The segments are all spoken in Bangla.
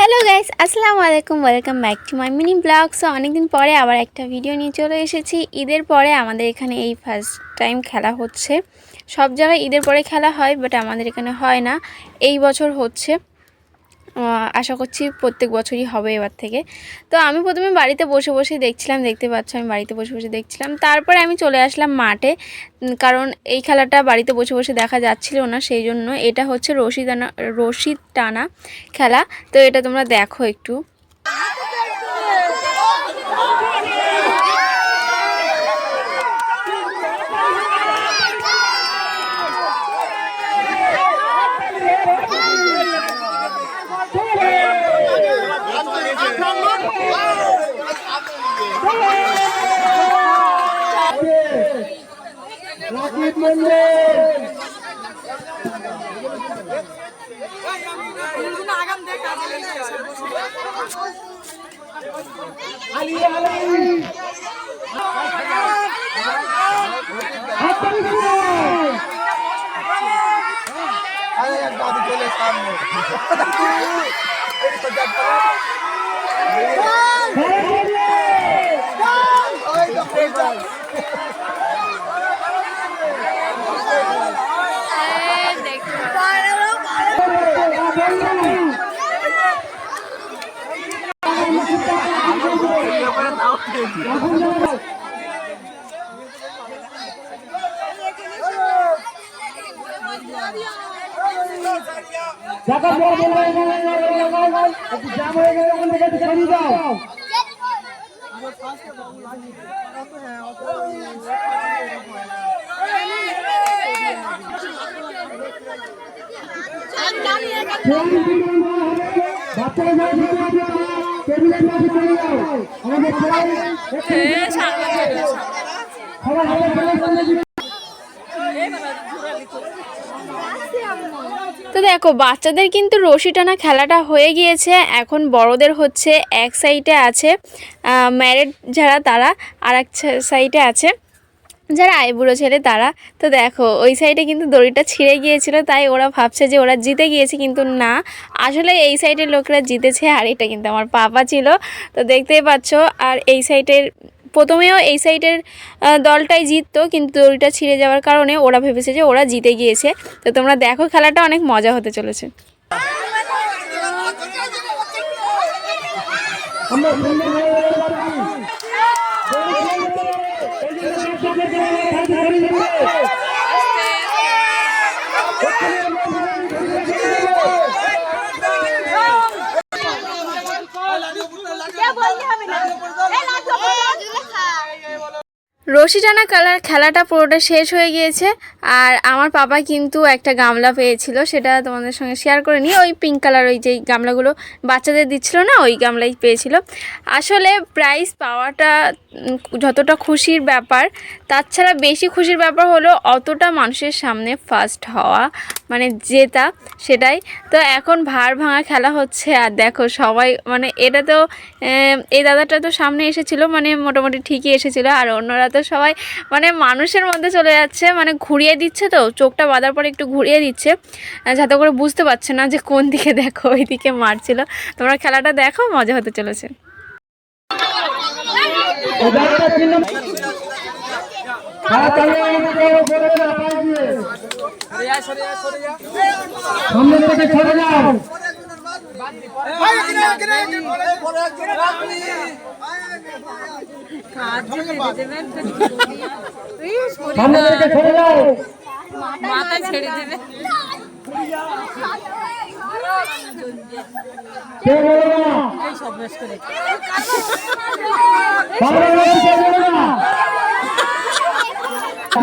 হ্যালো গাইস আসসালামু আলাইকুম welcome back to my mini blog so অনেকদিন পরে আবার একটা ভিডিও নিয়ে চলে এসেছি। ঈদের পরে আমাদের এখানে এই ফার্স্ট টাইম খেলা হচ্ছে। সব জায়গায় ঈদের পরে খেলা হয় বাট আমাদের এখানে হয় না। এই বছর হচ্ছে। আশা করছি প্রত্যেক বছরই হবে এবার থেকে। তো আমি প্রথমে বাড়িতে বসে বসে দেখছিলাম, দেখতে পাচ্ছ, আমি বাড়িতে বসে বসে দেখছিলাম। তারপরে আমি চলে আসলাম মাঠে কারণ এই খেলাটা বাড়িতে বসে বসে দেখা যাচ্ছিল না, সেই জন্য এটা হচ্ছে রশি টানা রশি টানা খেলা। তো এটা তোমরা দেখো একটু। আলী আলী হাততালি দিন। খেলা টেবিলের চলে যাও। আমাদের সবাই সবাই সবাই সবাই সবাই তো দেখো বাচ্চাদের কিন্তু রশি টানা খেলাটা হয়ে গিয়েছে। এখন বড়দের হচ্ছে এক সাইডে আছে ম্যারেড যারা তারা আর এক সাইডে আছে। যারা আইবুড়ো ছেলে তারা, তো দেখো, ওই সাইডে কিন্তু দড়িটা ছিঁড়ে গিয়েছিল, তাই ওরা ভাবছে যে ওরা জিতে গিয়েছে, কিন্তু না, আসলে এই সাইডের লোকরা জিতেছে, আর এটা কিন্তু আমার পাপা ছিল, তো দেখতেই পাচ্ছ, আর এই সাইডের প্রথমেও এই সাইডের দলটাই জিততো, কিন্তু দড়িটা ছিঁড়ে যাওয়ার কারণে ওরা ভেবেছে যে ওরা জিতে গিয়েছে, তো তোমরা দেখো খেলাটা অনেক মজা হতে চলেছে আমরা সুন্দর হয়ে গেলে পারছি। দৌড়ে খেলবে। এই যে ধরে নেবে। রশি টানা খেলার খেলাটা পুরোটা শেষ হয়ে গিয়েছে, আর আমার পাপা কিন্তু একটা গামলা পেয়েছিল, সেটা তোমাদের সঙ্গে শেয়ার করে নিয়ে ওই পিঙ্ক কালার ওই যে গামলাগুলো বাচ্চাদের দিচ্ছিল না, ওই গামলাই পেয়েছিল। আসলে প্রাইজ পাওয়াটা যতটা খুশির ব্যাপার, তাছাড়া বেশি খুশির ব্যাপার হলো অতটা মানুষের সামনে ফার্স্ট হওয়া মানে জেতা, সেটাই। তো এখন ভার ভাঙা খেলা হচ্ছে, আর দেখো সবাই মানে এটা তো এই দাদাটা তো সামনে এসেছিল মানে মোটামুটি ঠিকই এসেছিল, আর অন্যরা তো সবাই মানে মানুষের মধ্যে চলে যাচ্ছে মানে ঘুরিয়ে দিচ্ছে তো চোখটা বাঁধার পরে একটু ঘুরিয়ে দিচ্ছে যাতে করে বুঝতে পারছে না যে কোন দিকে দেখো ওই দিকে মারছিল তোমরা খেলাটা দেখো মজা হতে চলেছে হয়ে। সামনের থেকে সরে যাও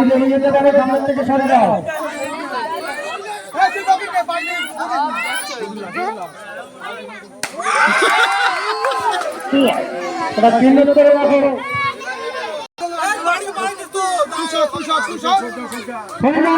জমি যেতে পারে সামনের থেকে সরে যাও। ওটা করে রাখো। সরে যাও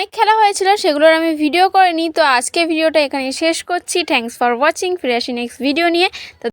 অনেক খেলা হয়েছিল, সেগুলোর আমি ভিডিও করিনি। তো আজকে ভিডিওটা এখানে শেষ করছি। থ্যাংকস ফর ওয়াচিং ফিরে আসি নেক্সট ভিডিও নিয়ে। তো